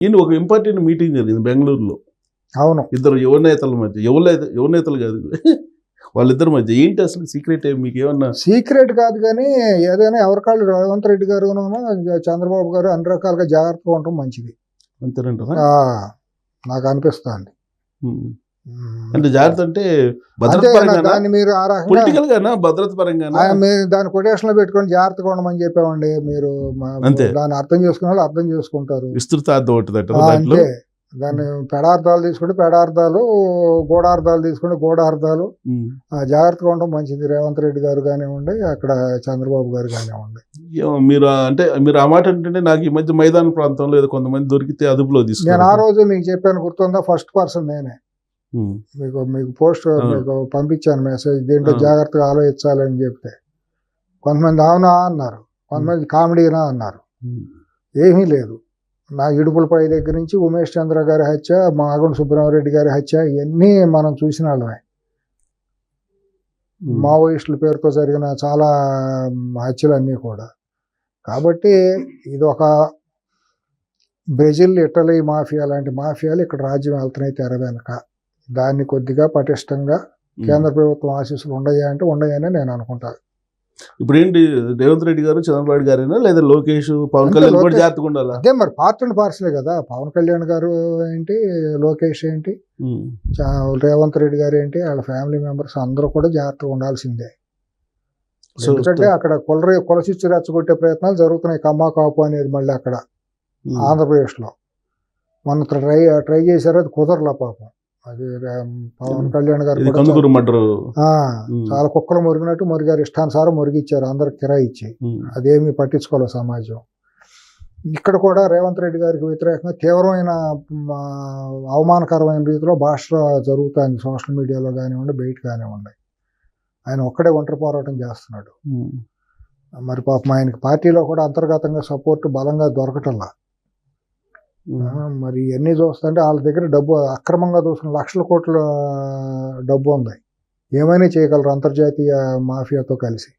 ఈయన ఒక important meeting జరిగింది బెంగళూరులో. అవును. ఇద్దరు యువ నేతల మధ్య యువ యువ నేతలు కాదు వాళ్ళిద్దరి మధ్య ఏంటి అసలు సీక్రెట్ మీకు ఏమన్నా? సీక్రెట్ కాదు కానీ ఏదైనా ఎవరికాళ్ళు రేవంత్ రెడ్డి గారు చంద్రబాబు గారు అన్ని రకాలుగా జాగ్రత్తగా ఉండటం మంచిది. అంతేనంటారా నాకు అనిపిస్తుంది. అంటే జాగ్రత్త అంటే మీరు పొలిటికల్ గానా? భద్రత మీరు దాని కొటేషన్లో పెట్టుకొని జాగ్రత్తగా ఉండమని చెప్పామండి మీరు. దాన్ని అర్థం చేసుకునే వాళ్ళు అర్థం చేసుకుంటారు. విస్తృత ఒకటి దాన్ని పెడార్థాలు తీసుకుంటే పెడార్థాలు గూఢార్థాలు తీసుకుంటే గూఢార్థాలు. జాగ్రత్తగా ఉండడం మంచిది. రేవంత్ రెడ్డి గారు కానివ్వండి అక్కడ చంద్రబాబు గారు కానివ్వండి. మీరు అంటే మీరు ఆ మాట అంటే నాకు ఈ మధ్య మైదాన ప్రాంతంలో ఏదో కొంతమంది దొరికితే అదుపులో నేను ఆ రోజు మీకు చెప్పాను గుర్తుందా? ఫస్ట్ పర్సన్ నేనే. మీకు మీకు పోస్ట్ ఆ. మీకు పంపించాను మెసేజ్ దీంట్లో ఆ. జాగ్రత్తగా ఆలోచించాలని చెప్తే. కొంతమంది అవునా అన్నారు. కొంతమంది కామెడీనా అన్నారు. ఏమీ లేదు. నా ఇడుపులపై దగ్గర నుంచి ఉమేష్ చంద్ర గారి హత్య మాగుండ సుబ్రహ్మరెడ్డి గారి హత్య ఇవన్నీ మనం చూసిన వాళ్ళమే. మావోయిస్టుల పేరుతో జరిగిన చాలా హత్యలు అన్నీ కూడా. కాబట్టి ఇది ఒక బ్రెజిల్ ఇటలీ మాఫియా లాంటి మాఫియాలు ఇక్కడ రాజ్యం వెళ్తున్నాయి తెర వెనక. దాన్ని కొద్దిగా పటిష్టంగా. కేంద్ర ప్రభుత్వం ఆశీస్సులు ఉండయా అంటే ఉండయని నేను అనుకుంటా. ఇప్పుడు ఏంటి రేవంత్ రెడ్డి గారు చంద్రబాబు నాయుడు గారేనా? లేదా లోకేష్ పవన్ కళ్యాణ్ కూడా. జాగ్రత్తగా ఉండాలా? అదే మరి పార్ట్ అండ్ పార్సలే కదా. పవన్ కళ్యాణ్ గారు ఏంటి లోకేష్ ఏంటి రేవంత్ రెడ్డి గారు ఏంటి వాళ్ళ ఫ్యామిలీ మెంబర్స్ అందరూ కూడా జాగ్రత్తగా ఉండాల్సిందే. ఎందుకంటే అక్కడ కుల కులచిచ్చు రెచ్చగొట్టే ప్రయత్నాలు జరుగుతున్నాయి. కమ్మా కాపు అనేది మళ్ళీ అక్కడ. ఆంధ్రప్రదేశ్లో. మొన్న ట్రై ట్రై చేశారు అది కుదరలా పాపం. అది పవన్ కళ్యాణ్ గారు కందుకూరు మర్డర్. చాలా కుక్కలు మురిగినట్టు మురిగారు. ఇష్టానుసారం మురిగిచ్చారు. అందరికి కిరాయి ఇచ్చి అదేమీ పట్టించుకోలేదు సమాజం. ఇక్కడ కూడా రేవంత్ రెడ్డి గారికి వ్యతిరేకంగా తీవ్రమైన అవమానకరమైన రీతిలో భాష జరుగుతుంది. సోషల్ మీడియాలో కానివ్వండి బయట కానివ్వండి. ఆయన ఒక్కడే ఒంటరి పోరాటం చేస్తున్నాడు. మరి పాపం ఆయనకి పార్టీలో కూడా అంతర్గతంగా సపోర్ట్ బలంగా దొరకటల్లా ఆ, మరి ఇవన్నీ చూస్తుంటే వాళ్ళ దగ్గర డబ్బు అక్రమంగా చూసిన లక్షల కోట్ల డబ్బు ఉంది. ఏమైనా చేయగలరు అంతర్జాతీయ మాఫియాతో కలిసి?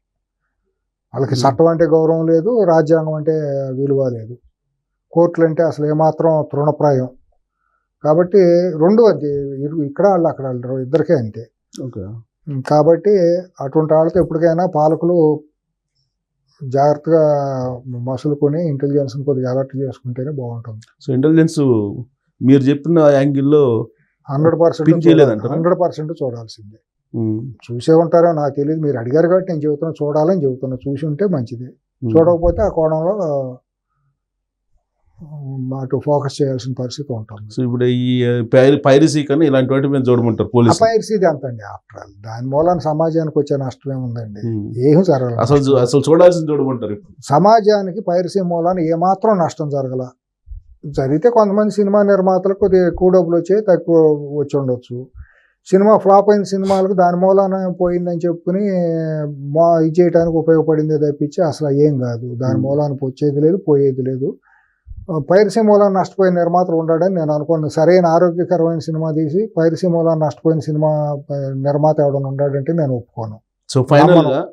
వాళ్ళకి. చట్టం అంటే గౌరవం లేదు రాజ్యాంగం అంటే విలువ లేదు. కోర్టులు అంటే అసలు ఏమాత్రం తృణప్రాయం. కాబట్టి రెండు అంతే ఇక్కడ వాళ్ళు అక్కడ వాళ్ళు ఇద్దరికే అంతే. ఓకే. కాబట్టి అటువంటి వాళ్ళతో ఎప్పటికైనా పాలకులు జాగ్రత్తగా మసులుకొని ఇంటెలిజెన్స్ కొద్దిగా అలర్ట్ చేసుకుంటేనే బాగుంటుంది. సో ఇంటెలిజెన్స్ మీరు చెప్పిన యాంగిల్లో హండ్రెడ్ పర్సెంట్? హండ్రెడ్ పర్సెంట్ చూడాల్సిందే. చూసే ఉంటారో నాకు తెలియదు మీరు అడిగారు కాబట్టి నేను చెబుతున్నా చూడాలని చెబుతున్నా. చూసి ఉంటే మంచిది. చూడకపోతే ఆ కోణంలో అటు ఫోకస్ చేయాల్సిన పరిస్థితి ఉంటుంది. సో ఇప్పుడు ఈ పైరసీ కానీ ఇలాంటి వాటి మీద చూడమంటారు పోలీసు అపైర్సీది అంత అండి ఆఫ్టర్ ఆల్. దాని మూలాన సమాజానికి వచ్చే నష్టమే ఉందండి ఏం జరగలేదు. అసలు అసలు చూడాల్సింది చూడమంటారు సమాజానికి పైరసీ మూలాన ఏమాత్రం నష్టం జరగల. జరిగితే కొంతమంది సినిమా నిర్మాతలకు కొద్దిగా ఎక్కువ డబ్బులు వచ్చాయి తక్కువ వచ్చి ఉండొచ్చు. సినిమా ఫ్లాప్ అయిన సినిమాలకు దాని మూలాన పోయిందని చెప్పుకుని మా ఇది చేయడానికి ఉపయోగపడింది తప్పించి అసలు ఏం కాదు. దాని Hmm. మూలాన వచ్చేది లేదు పోయేది లేదు. పైరసీ మూలాన నష్టపోయిన నిర్మాతలు ఉన్నాడని నేను అనుకున్నాను సరైన ఆరోగ్యకరమైన సినిమా తీసి పైరసీ మూలాన నష్టపోయిన సినిమా నిర్మాత ఎవడన్నా ఉన్నాడంటే నేను ఒప్పుకోను. సో ఫైనల్గా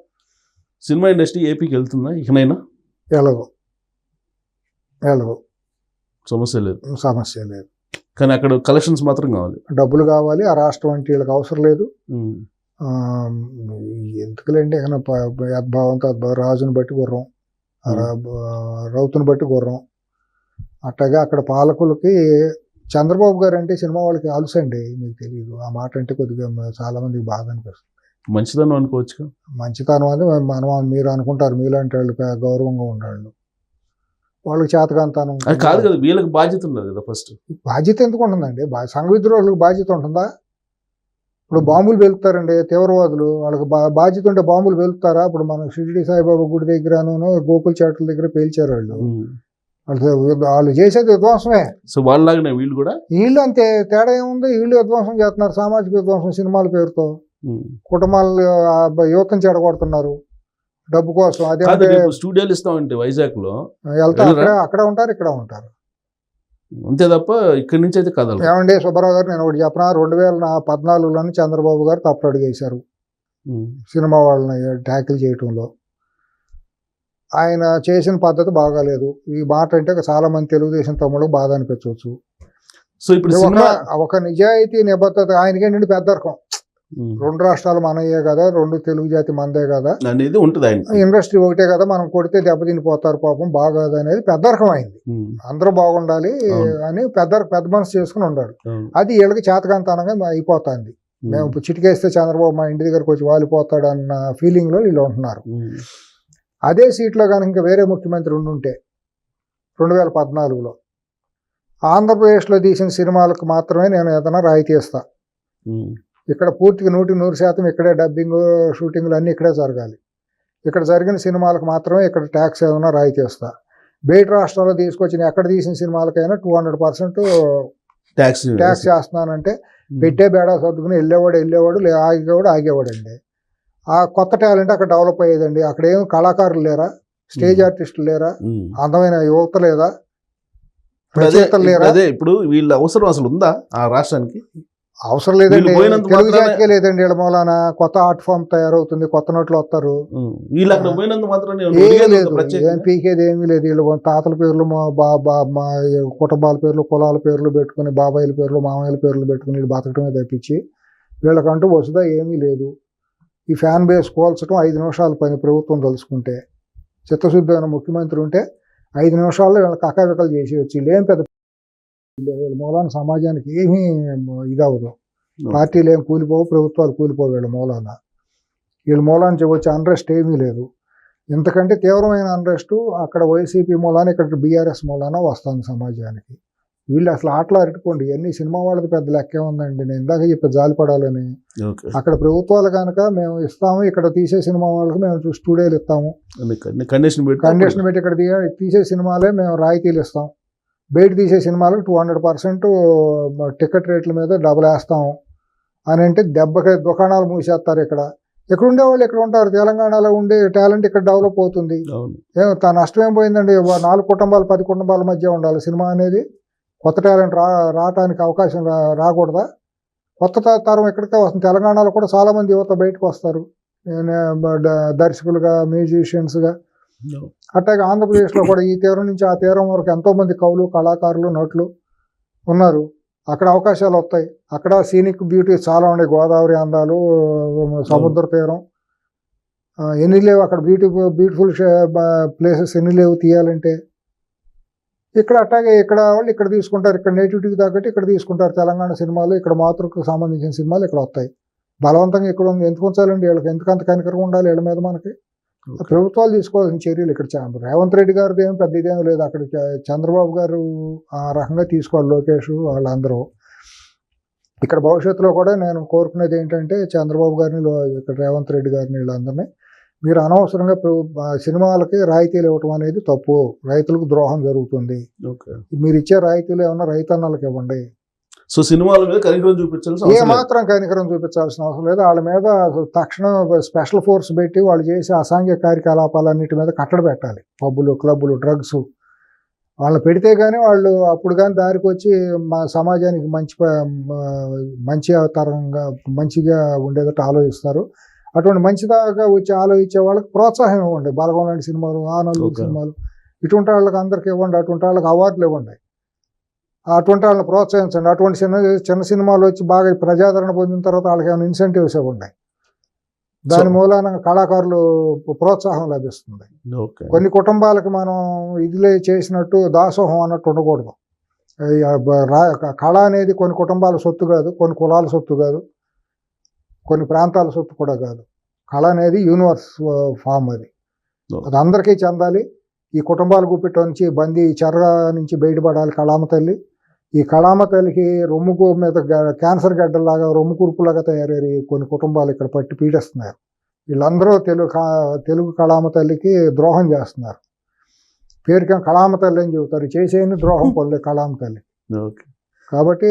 సినిమా ఇండస్ట్రీ ఏపీకి వెళ్తుందా? ఇకనైనా? ఎలాగో. ఎలాగో. సమస్య లేదు. సమస్య లేదు. కానీ అక్కడ కలెక్షన్స్ మాత్రం కావాలి. డబ్బులు కావాలి ఆ రాష్ట్రం అంటే వీళ్ళకి అవసరం లేదు. ఎందుకులేండి ఏమైనా యద్భావంతో అద్భావం రాజుని బట్టి గుర్రం రౌతుని బట్టి గుర్రం. అట్టగా అక్కడ పాలకులకి చంద్రబాబు గారు అంటే సినిమా వాళ్ళకి అలుసండి మీకు తెలియదు ఆ మాట అంటే కొద్దిగా చాలా మందికి బాధ అనిపిస్తుంది. మంచిదనం అనుకోవచ్చు మంచితనం అని మనం మీరు అనుకుంటారు మీలాంటి వాళ్ళు గౌరవంగా ఉండాలి వాళ్ళకి చేతకాంతానం కాదు కదా వీళ్ళకి బాధ్యత ఉండదు కదా ఫస్ట్ బాధ్యత ఎందుకు ఉంటుందండి సంఘ విద్రోహులకు బాధ్యత ఉంటుందా? ఇప్పుడు బాంబులు వెలుపుతారండి తీవ్రవాదులు. వాళ్ళకి బా- బాధ్యత ఉంటే బాంబులు వెలుపుతారా ఇప్పుడు మన షిరిడి సాయిబాబా గుడి దగ్గరను గోకుల్ చాట్ల దగ్గర పేల్చారు వాళ్ళు. వాళ్ళు చేసేది విధ్వంసమే. సో వాళ్ళలాగానే వీళ్ళు కూడా? వీళ్ళు అంతే తేడా ఏముంది? వీళ్ళు విధ్వంసం చేస్తున్నారు సామాజిక విధ్వంసం సినిమాల పేరుతో. కుటుంబాలు యువతను చెడగొడుతున్నారు. డబ్బు కోసం అదే కాదు స్టూడియోలు ఇస్తామంటే వైజాగ్లో వెళ్తా వెళ్ళరా? అక్కడ ఉంటారు ఇక్కడ ఉంటారు. అంతే తప్ప ఇక్కడి నుంచి అయితే కదలు ఏమండి సుబ్బారావు గారు నేను ఒకటి చెప్పనా? రెండు వేల పద్నాలుగులోనే చంద్రబాబు గారు తప్పుడు అడిగేశారు. సినిమా వాళ్ళని ట్యాకిల్ చేయటంలో. ఆయన చేసిన పద్ధతి బాగాలేదు. ఈ మాట అంటే చాలా మంది తెలుగుదేశం తమ్ముడు బాధ అనిపించవచ్చు. సో ఇప్పుడు ఒక నిజాయితీ నిబద్ధత. ఆయనకి ఏంటంటే పెద్దరకం. రెండు రాష్ట్రాలు మనయ్యే కదా రెండు తెలుగు జాతి మనదే కదా. అనేది ఉంటుంది ఇండస్ట్రీ ఒకటే కదా మనం కొడితే దెబ్బతినిపోతారు పాపం బాగోదు అనేది పెద్దరకం అయింది అందరూ బాగుండాలి. అని పెద్ద పెద్ద మనసు చేసుకుని ఉన్నాడు అవును. అది వీళ్ళకి చేతకాంతనంగా అయిపోతుంది. మేము చిటికేస్తే చంద్రబాబు మా ఇంటి దగ్గరకు వచ్చి వాలిపోతాడు అన్న ఫీలింగ్లో వీళ్ళు ఉంటున్నారు. అదే సీట్లో కనుక ఇంకా వేరే ముఖ్యమంత్రి ఉండుంటే రెండు వేల పద్నాలుగులో ఆంధ్రప్రదేశ్లో తీసిన సినిమాలకు మాత్రమే నేను ఏదైనా రాయితీ ఇస్తా. ఇక్కడ పూర్తిగా నూటి నూరు శాతం ఇక్కడే డబ్బింగ్ షూటింగ్లు అన్నీ ఇక్కడే జరగాలి. ఇక్కడ జరిగిన సినిమాలకు మాత్రమే ఇక్కడ ట్యాక్స్ ఏదైనా రాయితీ ఇస్తా. బయట రాష్ట్రాల్లో తీసుకొచ్చిన ఎక్కడ తీసిన సినిమాలకైనా two hundred percent tax tax చేస్తున్నానంటే పెట్టే బేడా సర్దుకుని వెళ్ళేవాడు వెళ్ళేవాడు ఆగేవాడు ఆగేవాడు అండి ఆ కొత్త టాలెంట్ అక్కడ డెవలప్ అయ్యేదండి. అక్కడ ఏం కళాకారులు లేరా? స్టేజ్. ఆర్టిస్టులు లేరా. అందమైన యువత లేదా? రచయితలు లేరా? అదే ఇప్పుడు వీళ్ళ అవసరం అసలు ఉందా ఆ రాష్ట్రానికి? అవసరం లేదండి. తెలుగు జాతికే లేదండి వీళ్ళ మూలాన. కొత్త ఆర్ట్ ఫామ్ తయారవుతుంది కొత్త నోట్లు వస్తారు. ఏమీ ఏం పీకేది ఏమీ లేదు. వీళ్ళు తాతల పేర్లు మా కుటుంబాల పేర్లు కులాల పేర్లు పెట్టుకుని బాబాయిల పేర్లు మామయ్యల పేర్లు పెట్టుకుని వీళ్ళు బతకడమే తప్పించి వీళ్ళకంటూ వసుదా ఏమీ లేదు. ఈ ఫ్యాన్ బేస్ కోల్చడం ఐదు నిమిషాల పని ప్రభుత్వం తలుచుకుంటే. చిత్తశుద్ధమైన ముఖ్యమంత్రి ఉంటే ఐదు నిమిషాల్లో వీళ్ళకి అకావికలు చేసి వచ్చి వీళ్ళేం పెద్ద వీళ్ళ మూలాన సమాజానికి ఏమీ ఇదవదు పార్టీలు ఏం కూలిపోవు ప్రభుత్వాలు కూలిపోవు వీళ్ళ మూలాన. వీళ్ళ మూలాన వచ్చే అన్రెస్ట్ ఏమీ లేదు. ఇంతకంటే తీవ్రమైన అన్రెస్ట్ అక్కడ వైసీపీ మూలాన ఇక్కడ బీఆర్ఎస్ మూలాన వస్తుంది సమాజానికి. వీళ్ళు అసలు ఆటలు అరటుకోండి ఇవన్నీ సినిమా వాళ్ళకి పెద్ద లెక్కే ఉందండి. నేను ఇందాక చెప్పి జాలిపడాలని. అక్కడ ప్రభుత్వాలు కనుక మేము ఇస్తాము ఇక్కడ తీసే సినిమా వాళ్ళకి మేము స్టూడియోలు ఇస్తాము. కండిషన్ పెట్టి కండిషన్ పెట్టి ఇక్కడ తీసే సినిమాలే మేము రాయితీలు ఇస్తాం. బయట తీసే సినిమాలకు టూ హండ్రెడ్ పర్సెంట్ టికెట్ రేట్ల మీద డబుల్ వేస్తాము. అని అంటే దెబ్బకి దుకాణాలు మూసేస్తారు ఇక్కడ. ఇక్కడ ఉండేవాళ్ళు ఇక్కడ ఉంటారు. తెలంగాణలో ఉండే టాలెంట్ ఇక్కడ డెవలప్ అవుతుంది. తన నష్టం ఏం పోయిందండి? నాలుగు కుటుంబాలు పది కుటుంబాల మధ్య ఉండాలి సినిమా అనేది. కొత్త టాలెంట్ రా రావటానికి అవకాశం రాకూడదా? కొత్త తరం ఎక్కడికే వస్తుంది. తెలంగాణలో కూడా చాలా మంది యువత బయటకు వస్తారు. దర్శకులుగా మ్యూజిషియన్స్గా అట్లాగే ఆంధ్రప్రదేశ్లో కూడా ఈ తీరం నుంచి ఆ తీరం వరకు ఎంతో మంది కవులు కళాకారులు నటులు ఉన్నారు. అక్కడ అవకాశాలు వస్తాయి. అక్కడ సీనిక్ బ్యూటీ చాలా ఉన్నాయి. గోదావరి అందాలు సముద్ర తీరం. ఎన్ని లేవు అక్కడ బ్యూటీ బ్యూటిఫుల్ ప్లేసెస్ ఎన్ని లేవు తీయాలంటే. ఇక్కడ అట్లాగే ఇక్కడ వాళ్ళు ఇక్కడ తీసుకుంటారు. ఇక్కడ నేటివిటీకి తగ్గట్టు ఇక్కడ తీసుకుంటారు. తెలంగాణ సినిమాలు ఇక్కడ మాతృకు సంబంధించిన సినిమాలు ఇక్కడ వస్తాయి. బలవంతంగా ఇక్కడ ఉంది. ఎందుకు ఉంచాలండి వీళ్ళకి? ఎందుకంత కనికరం ఉండాలి వీళ్ళ మీద మనకి? ప్రభుత్వాలు తీసుకోవాల్సిన చర్యలు ఇక్కడ చ- రేవంత్ రెడ్డి గారిది ఏం పెద్ద ఇదేం లేదు. అక్కడ చంద్రబాబు గారు ఆ రకంగా తీసుకోవాలి లోకేష్ వాళ్ళందరూ. ఇక్కడ భవిష్యత్తులో కూడా నేను కోరుకునేది ఏంటంటే చంద్రబాబు గారిని ఇక్కడ రేవంత్ రెడ్డి గారిని వీళ్ళందరినీ మీరు అనవసరంగా సినిమాలకి రాయితీలు ఇవ్వటం అనేది తప్పు. రైతులకు ద్రోహం జరుగుతుంది. ఓకే. మీరు ఇచ్చే రాయితీలు ఏమన్నా రైతన్నలకు ఇవ్వండి. సో సినిమాల మీద కనికరం చూపించాల్సిన ఏ. మాత్రం కనికరం చూపించాల్సిన అవసరం లేదు. వాళ్ళ మీద తక్షణం స్పెషల్ ఫోర్స్ పెట్టి వాళ్ళు చేసే అసాంఘిక కార్యకలాపాలన్నిటి మీద కట్టడి పెట్టాలి. పబ్బులు క్లబ్బులు డ్రగ్స్. వాళ్ళు పెడితే కానీ వాళ్ళు అప్పుడు కానీ దారికి వచ్చి మా సమాజానికి మంచి మంచి తరంగా మంచిగా ఉండేటట్టు ఆలోచిస్తారు. అటువంటి మంచిదాగా వచ్చి ఆలోచించే వాళ్ళకి ప్రోత్సాహం ఇవ్వండి. బలగం లాంటి సినిమాలు ఆనంద్ Okay. సినిమాలు ఇటువంటి వాళ్ళకి అందరికి ఇవ్వండి. అటువంటి వాళ్ళకి అవార్డులు ఇవ్వండి. అటువంటి వాళ్ళని ప్రోత్సహించండి. అటువంటి చిన్న చిన్న సినిమాలు వచ్చి బాగా ప్రజాదరణ పొందిన తర్వాత వాళ్ళకి ఏమైనా ఇన్సెంటివ్స్ ఇవ్వండి. దాని మూలాన కళాకారులు ప్రోత్సాహం లభిస్తుంది. ఓకే. కొన్ని కుటుంబాలకు మనం ఇదిలే చేసినట్టు దాసోహం అన్నట్టు ఉండకూడదు. కళ అనేది కొన్ని కుటుంబాల సొత్తు కాదు కొన్ని కులాల సొత్తు కాదు. కొన్ని ప్రాంతాల సొత్తు కూడా కాదు. కళ అనేది యూనివర్స్ ఫామ్ అది. అది అందరికీ చెందాలి. ఈ కుటుంబాల గుప్పిట నుంచి బందీ చెర్ర నుంచి బయటపడాలి కళామ తల్లి. ఈ కళామ తల్లికి రొమ్ముకు మీద క్యాన్సర్ గడ్డలాగా రొమ్ము కురుపులాగా తయారయ్యి కొన్ని కుటుంబాలు ఇక్కడ పట్టి పీడిస్తున్నారు. వీళ్ళందరూ తెలుగు తెలుగు కళామ తల్లికి ద్రోహం చేస్తున్నారు. పేరుకి కళామ తల్లి అని చెబుతారు. చేసేయని ద్రోహం పొందే కళామ తల్లి. ఓకే. కాబట్టి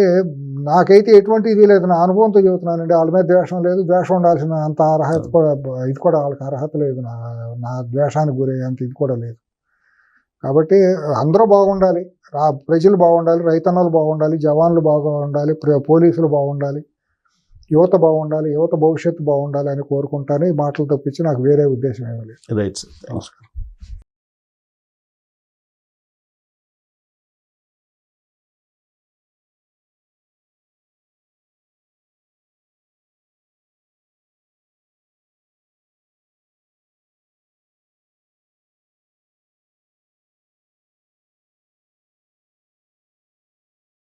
నాకైతే ఎటువంటి ఇది లేదు. నా అనుభవంతో చెబుతున్నానండి. వాళ్ళ మీద ద్వేషం లేదు. ద్వేషం ఉండాల్సిన అంత అర్హత కూడా ఇది కూడా వాళ్ళకి అర్హత లేదు. నా నా ద్వేషానికి గురయ్యేంత ఇది కూడా లేదు. కాబట్టి అందరూ బాగుండాలి. రా ప్రజలు బాగుండాలి. రైతన్నలు బాగుండాలి. జవాన్లు బాగుండాలి పోలీసులు బాగుండాలి. యువత బాగుండాలి. యువత భవిష్యత్తు బాగుండాలి అని కోరుకుంటాను. ఈ మాటలు తప్పించి నాకు వేరే ఉద్దేశం ఏమీ లేదు. Right sir